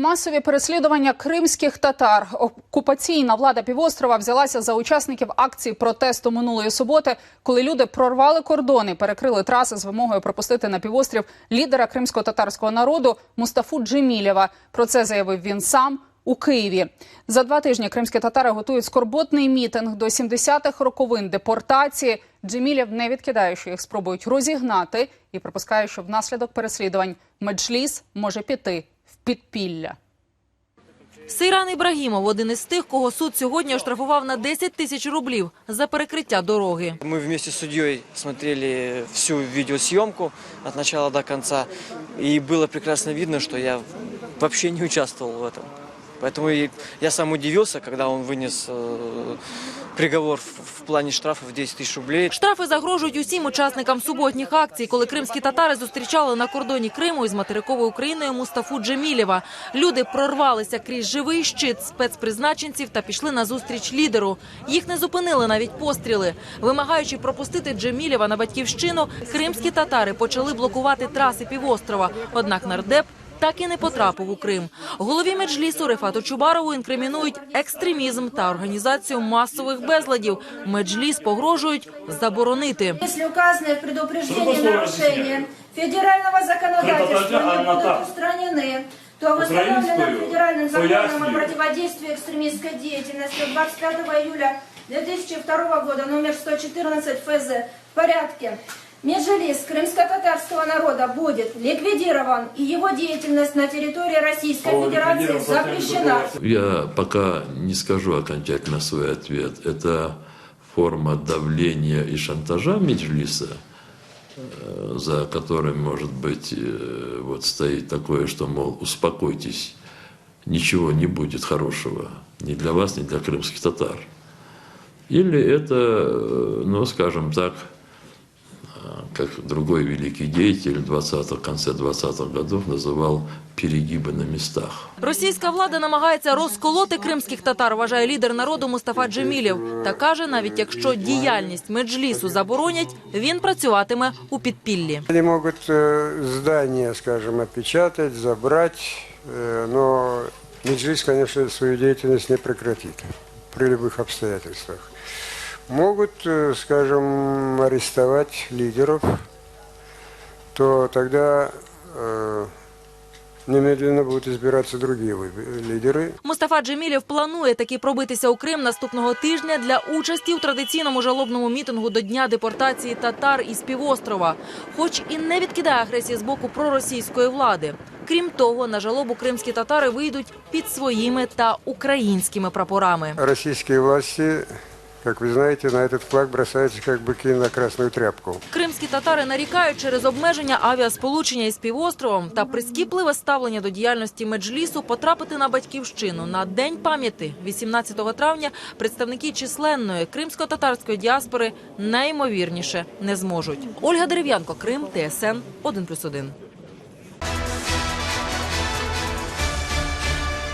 Масові переслідування кримських татар. Окупаційна влада півострова взялася за учасників акції протесту минулої суботи, коли люди прорвали кордони, перекрили траси з вимогою пропустити на півострів лідера кримсько-татарського народу Мустафу Джемілєва. Про це заявив він сам у Києві. За два тижні кримські татари готують скорботний мітинг до 70-х роковин депортації. Джемілєв не відкидає, що їх спробують розігнати, і припускає, що внаслідок переслідувань меджліс може піти підпілля. Сейран Ібрагімов – один із тих, кого суд сьогодні оштрафував на 10 тисяч рублів за перекриття дороги. Мы вместе с судьей смотрели всю видеосъемку от начала до конца, и было прекрасно видно, что я вообще не участвовал в этом. Поэтому и я сам удивился, когда он вынес э, приговор в, в плане штрафа в 10 тысяч рублей. Штрафи загрожують усім учасникам суботніх акцій, коли кримські татари зустрічали на кордоні Криму із материковою Україною Мустафу Джемілєва. Люди прорвалися крізь живий щит спецпризначенців та пішли на зустріч лідеру. Їх не зупинили навіть постріли. Вимагаючи пропустити Джемілєва на батьківщину, кримські татари почали блокувати траси півострова. Однак нардеп так і не потрапив у Крим. Голові меджлісу Рефату Чубарову інкримінують екстремізм та організацію масових безладів. Меджліс погрожують заборонити. Если указанные в предупреждении нарушения федерального законодательства не будут устранены, то в установленном Украинскую федеральным законом о поясню. противодействии экстремистской деятельности 25 июля 2002 года номер 114 ФЗ в порядке Межелиз крымско-татарского народа будет ликвидирован, и его деятельность на территории Российской О, Федерации запрещена. Я пока не скажу окончательно свой ответ. Это форма давления и шантажа Меджлиса, э, за которым, может быть, э, вот стоит такое, что, мол, успокойтесь, ничего не будет хорошего ни для вас, ни для крымских татар. Или это, э, ну, скажем так, как другой великий деятель в 20 конце 20-х годов называл перегибы на местах. Російська влада намагається розколоти кримських татар, вважає лідер народу Мустафа Джемілєв. Та каже, навіть якщо діяльність меджлісу заборонять, він працюватиме у підпіллі. Они могут э, здание, скажем, опечатать, забрать, э, но Меджлис, конечно, свою деятельность не прекратит при любых обстоятельствах. Могут, э, скажем, арестовать лидеров, то тогда э, немедленно будут избираться другие вы- лидеры. Мустафа Джемілєв планує таки пробитися у Крим наступного тижня для участі у традиційному жалобному мітингу до дня депортації татар із півострова, хоч і не відкидає агресії з боку проросійської влади. Крім того, на жалобу кримські татари вийдуть під своїми та українськими прапорами. Российские власти, как вы знаете, на этот флаг бросаются как быки на красную тряпку. Кримські татари нарікають через обмеження авіасполучення із півостровом та прискіпливе ставлення до діяльності меджлісу потрапити на батьківщину на день пам'яті 18 травня. Представники численної кримсько-татарської діаспори найімовірніше не зможуть. Ольга Дерев'янко, Крим, ТСН 1+,1.